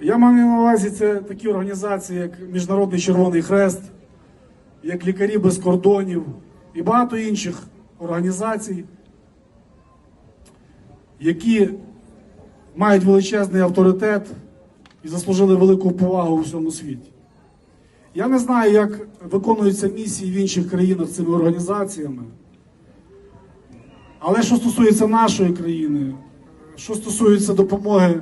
Я маю на увазі це такі організації, як Міжнародний Червоний Хрест, як Лікарі без кордонів і багато інших організацій, які мають величезний авторитет і заслужили велику повагу у всьому світі. Я не знаю, як виконуються місії в інших країнах цими організаціями. Але що стосується нашої країни, що стосується допомоги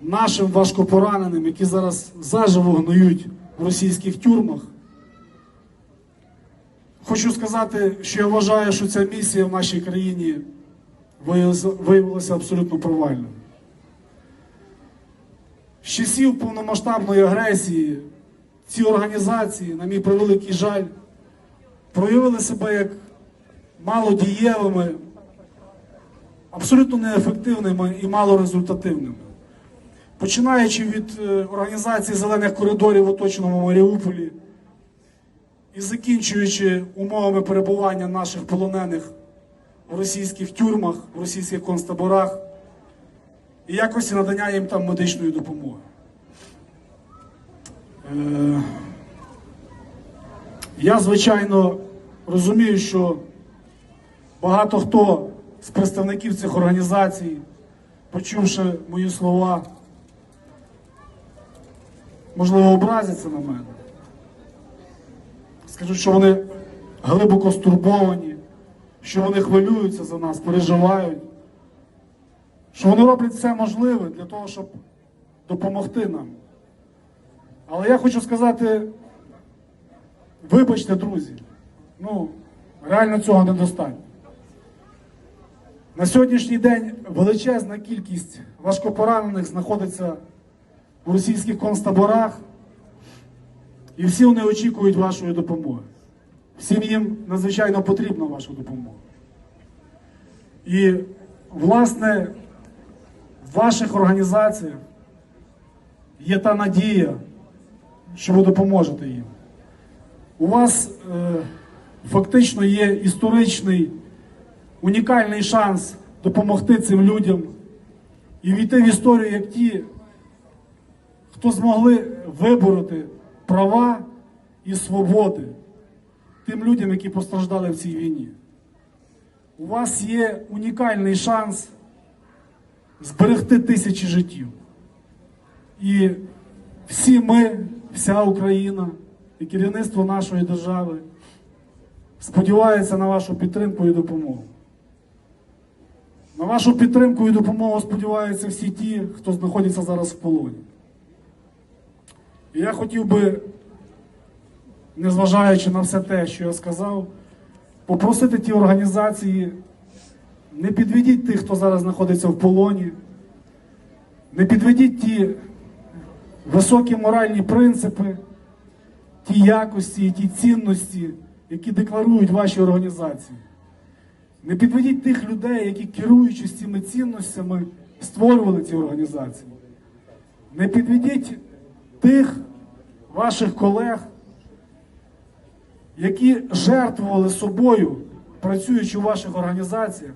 нашим важкопораненим, які зараз заживо гноють в російських тюрмах, хочу сказати, що я вважаю, що ця місія в нашій країні виявилася- абсолютно провальною. З часів повномасштабної агресії ці організації, на мій превеликий жаль, проявили себе як малодієвими, абсолютно неефективними і малорезультативними. Починаючи від е, організації зелених коридорів в оточеному Маріуполі і закінчуючи умовами перебування наших полонених в російських тюрмах, в російських концтаборах і якості надання їм там медичної допомоги. Е, Я, звичайно, розумію, що багато хто з представників цих організацій, почувши мої слова, можливо, образяться на мене. Скажуть, що вони глибоко стурбовані, що вони хвилюються за нас, переживають, що вони роблять все можливе для того, щоб допомогти нам. Але я хочу сказати, вибачте, друзі, ну, реально цього недостатньо. На сьогоднішній день величезна кількість важкопоранених знаходиться у російських концтаборах, і всі вони очікують вашої допомоги. Всім їм надзвичайно потрібна ваша допомога. І, власне, в ваших організаціях є та надія, що ви допоможете їм. У вас е, фактично є історичний унікальний шанс допомогти цим людям і війти в історію як ті, хто змогли вибороти права і свободи тим людям, які постраждали в цій війні. У вас є унікальний шанс зберегти тисячі життів. І всі ми, вся Україна і керівництво нашої держави сподіваються на вашу підтримку і допомогу. На вашу підтримку і допомогу сподіваються всі ті, хто знаходиться зараз в полоні. Я хотів би, незважаючи на все те, що я сказав, попросити ті організації, не підведіть тих, хто зараз знаходиться в полоні, не підведіть ті високі моральні принципи, ті якості і ті цінності, які декларують ваші організації. Не підведіть тих людей, які керуючись цими цінностями, створювали ці організації. Не підведіть тих ваших колег, які жертвували собою, працюючи у ваших організаціях,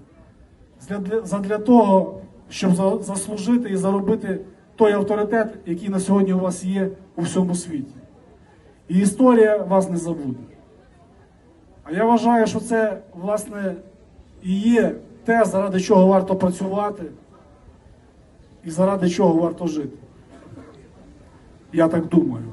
задля, того, щоб заслужити і заробити той авторитет, який на сьогодні у вас є у всьому світі. І історія вас не забуде. А я вважаю, що це, власне, і є те, заради чого варто працювати, і заради чого варто жити. Я так думаю.